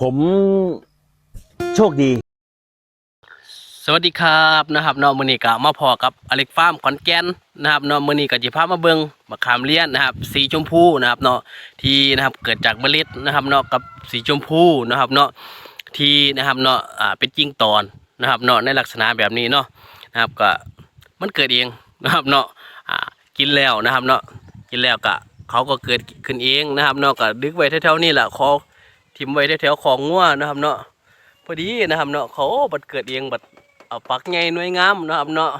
ผมโชคดี สวัสดีครับนะครับเนาะมื้อนี้ก็มาพอกับอเล็กฟาร์มขอนแก่นนะครับเนาะมื้อนี้ก็สิพามาเบิงมะขามเลี้ยนนะครับ สีชมพูนะครับเนาะที่นะครับเกิดจากเมล็ดนะครับเนาะกับสีชมพูนะครับเนาะที่นะครับเนาะอ่าเป็นจริงตอนนะครับเนาะในลักษณะแบบนี้เนาะนะครับก็มันเกิดเองนะครับเนาะอ่ากินแล้วนะครับเนาะกินแล้วก็เขาก็เกิดขึ้นเองนะครับเนาะก็ดึกไว้แถวๆนี้แหละคอ ทิมไว้แถวๆของงัวนะครับเนาะพอดีนะครับเนาะเขาบัดเกิดเองบัดเอาปักใหญ่หน่วยงามนะครับเนาะ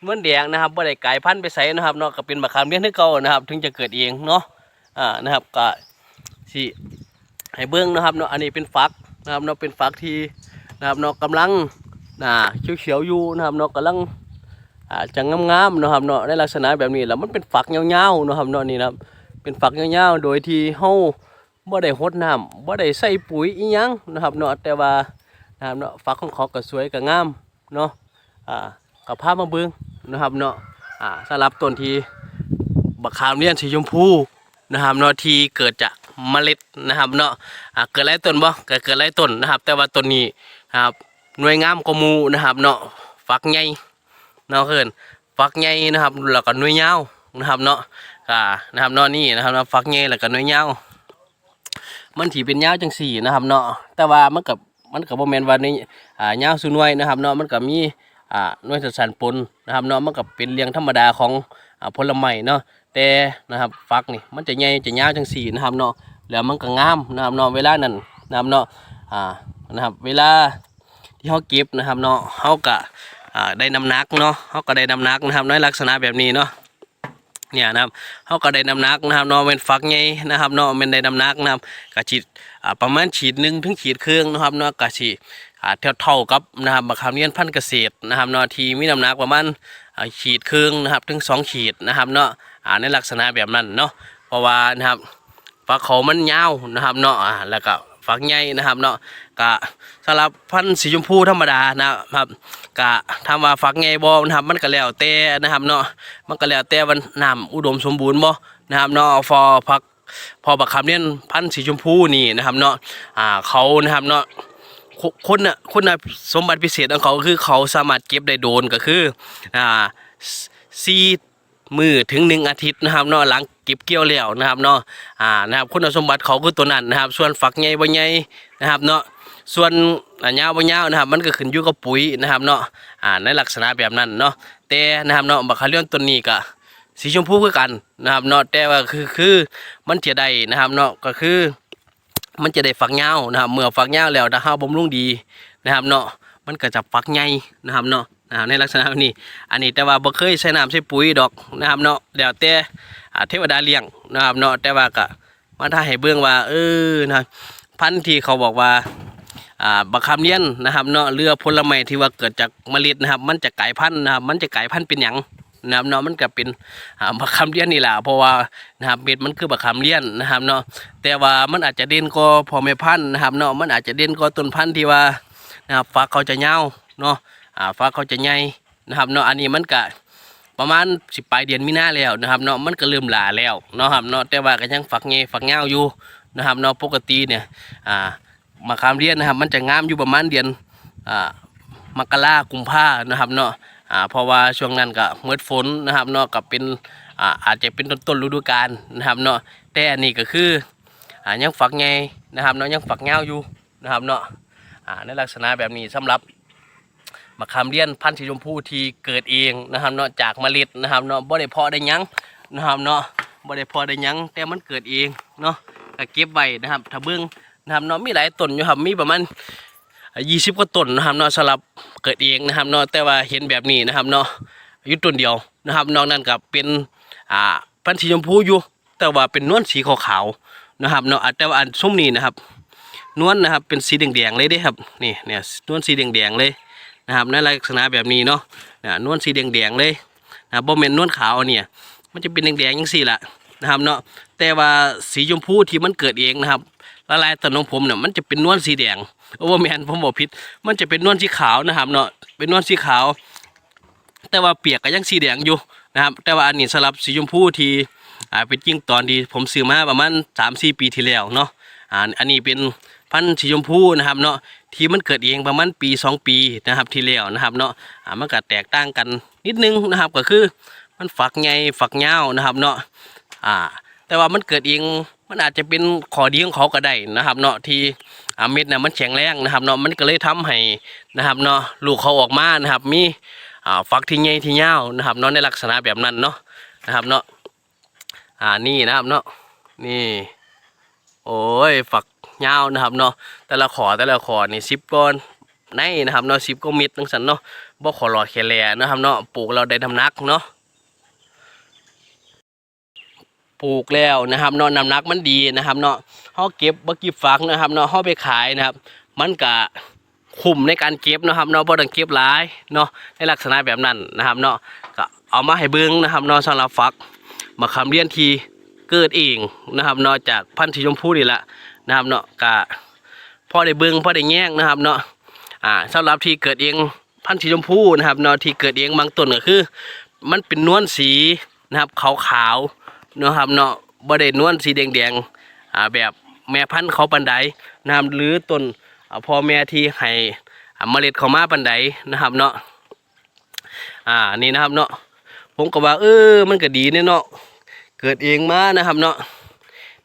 เหมือนแดงนะครับบ่ได้กลายพันธุ์ไปใส่นะครับเนาะก็เป็นมะขามเลี้ยงที่เก่านะครับ ถึงจะเกิดเองเนาะอ่านะครับก็สิให้เบิ่งนะครับเนาะอันนี้เป็นฟักนะครับเนาะเป็นฟักที่นะครับเนาะกำลังน่าเขียวๆอยู่นะครับเนาะกำลังอ่าจะงามๆนะครับเนาะในลักษณะแบบนี้แล้วมันเป็นฝักยาวๆนะครับเนาะนี่นะครับเป็นฝักยาวๆโดยที่เฮา บ่ได้รดน้ำบ่ได้ใส่ปุ๋ยอีหยังนะครับเนาะแต่ว่านะครับเนาะฝักของเขาก็สวยก็งามเนาะอ่ากับภาพมาเบิ้งนะครับเนาะอ่าสำหรับต้นที่บักขามเลี้ยนสีชมพูนะครับเนาะที่เกิดจากเมล็ดนะครับเนาะอ่าเกิดหลายต้นบ่ก็เกิดหลายต้นนะครับ แต่ว่าต้นนี้นะครับหน่วยงามกมูนะครับเนาะฝักใหญ่เนาะเพิ่นฝักใหญ่นะครับแล้วก็หน่วยยาวนะครับเนาะอ่านะครับเนาะนี่นะครับเนาะฝักใหญ่แล้วก็หน่วยยาว มันถีเป็นยาวจังสี่นะครับเนาะแต่ว่ามันกับมันกับโมเมนว่านี่อ่ายาวสุนวยนะครับเนาะมันก็มีอ่าหน่วยสันปนนะครับเนาะมันก็เป็นเรียงธรรมดาของอ่าผลไม้เนาะแต่นะครับฟักนี่มันจะใหญ่จะยาวจังสี่นะครับเนาะแล้วมันก็งามนะครับเนาะเวลานั้นนะครับเนาะอ่านะครับเวลาที่เขาเก็บนะครับเนาะเขาก็อ่าได้น้ำหนักเนาะเขาก็ได้น้ำหนักนะครับในลักษณะแบบนี้เนาะ เนี่ยนะครับเขาก็ได้น้ำหนักนะครับเนาะเป็นฟักใหญ่นะครับเนาะเป็นได้น้ำหนักนะครับกะฉีดประมาณฉีดหนึ่งถึงฉีดครึ่งนะครับเนาะกะฉีดเท่าเท่ากับนะครับบักขามเนียนพันธุ์เกษตรนะครับเนาะที่มีน้ำหนักประมาณฉีดครึ่งนะครับถึงสองฉีดนะครับเนาะในลักษณะแบบนั้นเนาะเพราะว่านะครับฟักเขามันยาวนะครับเนาะแล้วก็ ฟักใหญ่นะครับเนาะกะสำหรับพันธุ์สีชมพูธรรมดานะครับกะทำว่าฟักใหญ่บ่นะครับมันก็แล้วแต่นะครับเนาะมันก็แล้วแต่วันน้ำอุดมสมบูรณ์บ่นะครับเนาะฟอพักพอบักคำเนียพันธุ์สีชมพูนี่นะครับเนาะอ่าเขานะครับเนาะคนน่ะคนน่ะสมบัติพิเศษของเขาคือเขาสามารถเก็บได้โดนก็คืออ่าสี่ มือถึงหนึ่งอาทิตย์นะครับเนาะหลังเก็บเกี่ยวแล้วนะครับเนาะอ่านะครับคุณสมบัติเขาคือตัวนั้นนะครับ ส่วนฝักใหญ่บ่ใหญ่นะครับเนาะส่วนอ่ายาวบ่ยานะครับมันก็ขึ้นอยู่กับปุ๋ยนะครับเนาะอ่าในลักษณะแบบนั้นเนาะแต่นะครับเนาะบัคคาเลียนตัวนี้ก็สีชมพูคือกันนะครับเนาะแต่ว่าคือคือมันจะได้นะครับเนาะก็คือมันจะได้ฝักยานะครับเมื่อฝักยาแล้วถ้าเฮาบำรุงดีนะครับเนาะมันก็จะฝักใหญ่นะครับเนาะ นะครับในลักษณะแบบนี้ อันนี้แต่ว่าบ่เคยใช้น้ำใช้ปุ๋ยดอกนะครับเนาะแล้วแต่เทวดาเลี้ยงนะครับเนาะแต่ว่าก็มาถ้าให้เบิ่งว่าเออนะพันธุ์ที่เขาบอกว่าอ่าบักคำเลี้ยนนะครับเนาะเรือผลไม้ที่ว่าเกิดจากเมล็ดนะครับ มันจะกลายพันธุ์นะครับมันจะกลายพันธุ์เป็นหยังนะครับเนาะมันก็เป็นบักคำเลี้ยนนี่แหละเพราะว่านะครับเม็ดมันคือบักคำเลี้ยนนะครับเนาะแต่ว่ามันอาจจะเด่นกว่าพ่อแม่พันธุ์นะครับเนาะมันอาจจะเด่นกว่าต้นพันธุ์ที่ว่านะครับฝักเขาจะยาวเนาะ อ่าฝักเขาจะใหญ่นะครับเนาะอันนี้มันก็ประมาณสิปลายเดือนมีนาแล้วนะครับเนาะมันก็เริ่มหลาแล้วเนาะครับเนาะแต่ว่าก็ยังฝักใหญ่ฝักยาอยู่นะครับเนาะปกติเนี่ยอ่ามะขามเรียนนะครับ มันจะงามอยู่ประมาณเดือนอ่ามกรากุมภานะครับเนาะอ่าเพราะว่าช่วงนั้นก็เมื่อฝนนะครับเนาะกับเป็นอ่าอาจจะเป็นต้นต้นฤดูกาลนะครับเนาะแต่อันนี้ก็คืออ่ายังฝักไงนะครับเนาะยังฝักเงาอยู่นะครับเนาะอ่าในลักษณะแบบนี้สำหรับ มะขามเรียนพันธุ์สีชมพูที่เกิดเองนะครับเนาะจากเมล็ดนะครับเนาะบ่ได้เพาะได้ยังนะครับเนาะบ่ได้เพาะได้ยังแต่มันเกิดเองเนาะก็เก็บไว้นะครับถ้าเบิ่งนะครับเนาะมีหลายต้นอยู่ครับมีประมาณยี่สิบกว่าต้นนะครับเนาะสลับเกิดเองนะครับเนาะแต่ว่าเห็นแบบนี้นะครับเนาะอยู่ต้นเดียวนะครับนอกนั้นก็เป็นอ่าพันธุ์สีชมพูอยู่แต่ว่าเป็นนวลสีขาวๆนะครับเนาะอะแต่ว่าอันส้มนี่นะครับนวลนะครับเป็นสีแดงๆเลยเด้ครับนี่เนี่ยนวลสีแดงๆเลย นะครับในลักษณะแบบนี้เนาะนะนวลสีแดงๆเลยนะบ่แม่นนวลขาวเนี่ย มันจะเป็นแดงๆย่างสี่ละนะครับเนาะแต่ว่าสีชมพูที่มันเกิดเองนะครับละลายตนของผมเนี่ยมันจะเป็นนวลสีแดงโอ้แมนผมบอกผิด มันจะเป็นนวลสีขาวนะครับเนาะเป็นนวลสีขาว แต่ว่าเปียกก็ยังสีแดงอยู่นะครับ แต่ว่าอันนี้สลับสีชมพูที่อ่าเป็นจริงตอนที่ผมซื้อมาประมาณสามสี่ปีที่แล้วเนาะอ่าอันนี้เป็นพันธุ์สีชมพูนะครับเนาะ ที่มันเกิดเองประมาณปีสองปีนะครับที่แล้วนะครับเนาะอ่ามันก็แตกต่างกันนิดนึงนะครับก็คือมันฝักใหญ่ฝักยาวนะครับเนาะอ่าแต่ว่ามันเกิดเองมันอาจจะเป็นขอดีของเขาก็ได้นะครับ เนาะที่อาเม็ดน่ะมันแข็งแรงนะครับเนาะมันก็เลยทำให้นะครับเนาะลูกเขาออกมานะครับ มีอ่าฝักที่ใหญ่ที่ยาวนะครับเนาะในลักษณะแบบนั้นเนาะนะครับเนาะอ่านี่นะครับเนาะนี่ โอ้ยฝัก ยาวนะครับเนาะแต่ละขอแต่ละขอนี่สิบก้อนในนะครับเนาะสิบก็มิดทั้งสันเนาะบ่ขอหลอดแคแลนะครับเนาะปลูกเราได้ทำนักเนาะปลูกแล้วนะครับเนาะน้ำหนักมันดีนะครับเนาะเฮาเก็บบ่กี่ฝักนะครับเนาะเฮาไปขายนะครับ มันก็คุ้มในการเก็บนะครับเนาะบ่ต้องเก็บหลายเนาะในลักษณะแบบนั้นนะครับเนาะก็เอามาให้เบิ่งนะครับเนาะสำหรับฝักมะขาเลี้ยนทีเกิดเองนะครับเนาะจากพันธุ์สีชมพูนี่แหละ นะครับเนาะก็พอได้เบิงพอได้แย่งนะครับเนาะอ่าสำหรับที่เกิดเองพันธุ์สีชมพูนะครับเนาะที่เกิดเองบางต้นก็คือ มันเป็นนวลสีนะครับขาวๆนะครับเนาะบ่ได้นวลสีแดงๆอ่าแบบแม่พันธุ์เขาปันใดนะครับหรือต้นพ่อแม่ที่ให้เมล็ดเขามาปันใดนะครับเนาะอ่านี่นะครับเนาะผมก็ว่าเออมันก็ดีเนี่ยเนาะเกิดเองมานะครับเนาะ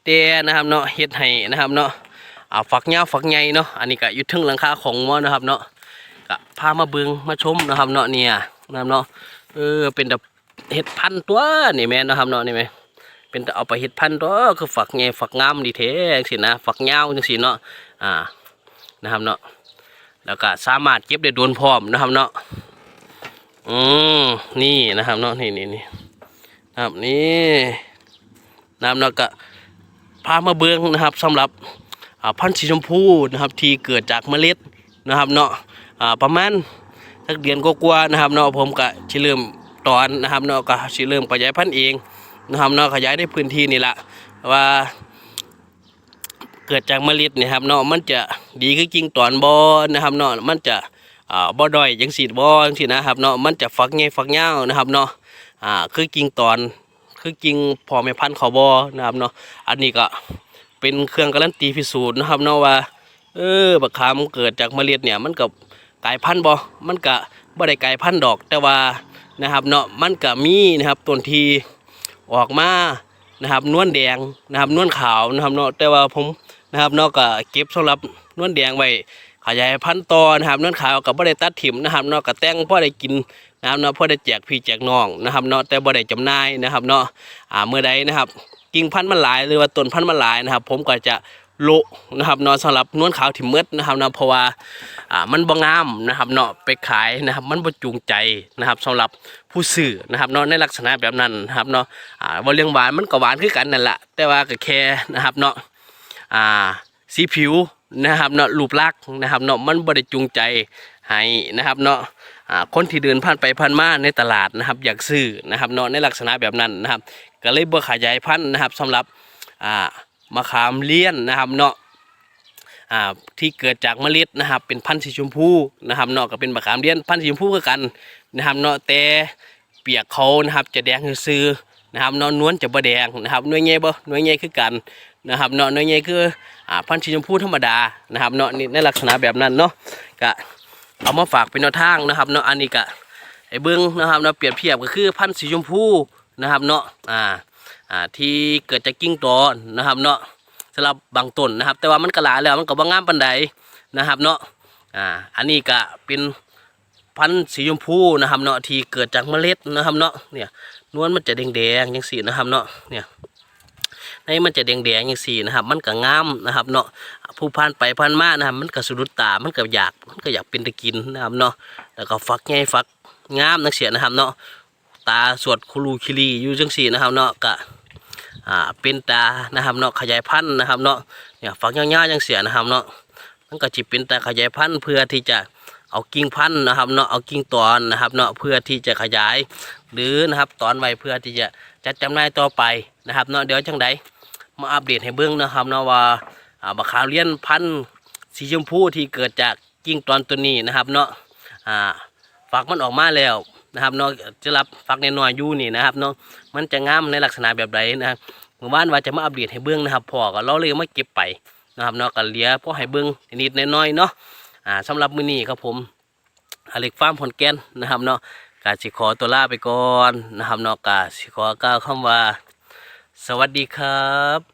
แต่นะครับเนาะเฮ็ดให้นะครับเนาะอ่าฝักยาฝักใหญ่เนาะอันนี้ก็อยู่ถึงหลังคาของมอนะครับเนาะก็พามาเบิ่งมาชมนะครับเนาะเนี่ยนะครับเนาะเออเป็นแต่เห็ดพันตัวนี่แม่นะครับเนาะนี่แม่เป็นเอาไปเห็ดพันธุ์ตัวคือฝักไงฝักงามดีเทจังสินะฝักยาจังสิเนาะอ่านะครับเนาะแล้วก็สามารถเก็บได้โดนพร้อมนะครับเนาะอืมนี่นะครับเนาะนี่นี่นี่นะครับนี่นะครับเนาะก็ พามาเบิ้งนะครับสำหรับพันธุ์สีชมพูนะครับที่เกิดจากเมล็ดนะครับเนาะประมาณสักเดือนกว่าๆนะครับเนาะผมก็สิเริ่มตอนนะครับเนาะก็สิเริ่มขยายพันธุ์เองนะครับเนาะขยายในพื้นที่นี่แหละว่าเกิดจากเมล็ดนี่ครับเนาะมันจะดีคือกิ่งตอนบอนะครับเนาะมันจะอ่าบ่ดอยจังสีบอจังสีนะครับเนาะมันจะฝักใหญ่ฝักยาวนะครับเนาะอ่าคือกิ่งตอน คือกิ่งพ่อแม่พันธุ์เขาบอนะครับเนาะอันนี้ก็เป็นเครื่องการันตีพิสูจน์นะครับเนาะว่าเออบักขามเกิดจากเมล็ดเนี่ยมันกับกลายพันธุ์บ่มันก็บ่ได้กลายพันธุ์ดอก แต่ว่านะครับเนาะมันก็มีนะครับต้นทีออกมานะครับนวลแดงนะครับนวลขาวนะครับเนาะแต่ว่าผมนะครับเนาะก็เก็บสำหรับนวลแดงไว้ขยายพันธุ์ต่อนะครับนวลขาวก็บ่ได้ตัดถิ่มนะครับเนาะก็แต่งพ่อได้กิน นะครับเนาะพ่อได้แจกพี่แจกน้องนะครับเนาะแต่บ่ได้จำหน่ายนะครับเนาะอ่าเมื่อใดนะครับกิ่งพันธุ์มันหลายหรือว่าต้นพันธุ์มันหลายนะครับ ผมก็จะโลนะครับเนาะสำหรับนวลขาวถิ่มเมดนะครับเนาะเพราะว่าอ่ามันบ่งามนะครับเนาะไปขายนะครับมันบ่จูงใจนะครับสำหรับผู้ซื้อนะครับเนาะในลักษณะแบบนั้นนะครับเนาะอ่าบ่เรื่องหวานมันก็หวานคือกันนั่นแหละแต่ว่าก็แค่นะครับเนาะอ่าสีผิวนะครับเนาะรูปลักษณ์นะครับเนาะมันบ่ได้จูงใจให้นะครับเนาะ คนที่เดินผ่านไปผ่านมาในตลาดนะครับ อยากซื้อนะครับเนาะในลักษณะแบบนั้นนะครับ ก็เลยบ่ขยายพันธุ์นะครับสำหรับมะขามเลี้ยนนะครับเนาะที่เกิดจากเมล็ดนะครับ เป็นพันธุ์สีชมพูนะครับเนาะก็เป็นมะขามเลี้ยนพันธุ์สีชมพูคือกันนะครับเนาะแต่เปียกเขานะครับจะแดงซื่อนะครับเนาะนวลจะบ่แดงนะครับหน่วยใหญ่บ่หน่วยใหญ่คือกันนะครับเนาะหน่วยใหญ่คือพันธุ์สีชมพูธรรมดานะครับเนาะในลักษณะแบบนั้นเนาะก็ เอามาฝากเป็นแนวทางนะครับเนาะอันนี้ก็ไอ้เบิ้องนะครับเนาะเปรียบเทียบก็คือพันธุ์สีชมพูนะครับเนาะอ่าอ่าที่เกิดจากกิ่งตอนนะครับเนาะสำหรับบางต้นนะครับ แต่ว่ามันกระหลายแล้วมันก็บ่งามปานใดนะครับเนาะอ่าอันนี้ก็เป็นพันธุ์สีชมพูนะครับเนาะที่เกิดจากเมล็ดนะครับเนาะเนี่ยนวลมันจะแดงๆอย่างสีนะครับเนาะเนี่ย ในมันจะแดงๆอย่างสีนะครับมันก็งามนะครับเนาะผู้พันไปพันมานะครับมันก็สะดุดตามันก็อยากมันก็อยากเป็นตะกินนะครับเนาะแล้วก็ฝักใหญ่ฝักงามนักเสียนะครับเนาะตาสวดคุลูคิรีอยู่จังสี่นะครับเนาะก็อ่าเป็นตานะครับเนาะขยายพันธุ์นะครับเนาะเนี่ยฝักยาวๆยังเสียนะครับเนาะมันก็จิเป็นตาขยายพันธุ์เพื่อที่จะเอากิ่งพันธุ์นะครับเนาะเอากิ่งตอนนะครับเนาะเพื่อที่จะขยายหรือนะครับตอนไว้เพื่อที่จะจัดจำหน่ายต่อไปนะครับเนาะเดี๋ยวจังใด มาอัปเดตให้เบิ่งนะครับเนาะว่าบักขาวเลี้ยนพันธุ์สีชมพูที่เกิดจากกิ่งตอนตัวนี้นะครับเนาะอ่าฝักมันออกมาแล้วนะครับเนาะจะรับฝักในน้อยอยู่นี่นะครับเนาะมันจะงามในลักษณะแบบใดนะครับเมื่อวานว่าจะมาอัปเดตให้เบื้องนะครับพอก็เราเลยมาเก็บไปนะครับเนาะก็เลี้ยพอให้เบิ่งนิดน้อยเนาะอ่าสำหรับมือนี้ครับผมอเล็กฟาร์มขอนแกนนะครับเนาะก็สิขอตัวลาไปก่อนนะครับเนาะก็สิขอกล่าวคำว่า สวัสดีครับ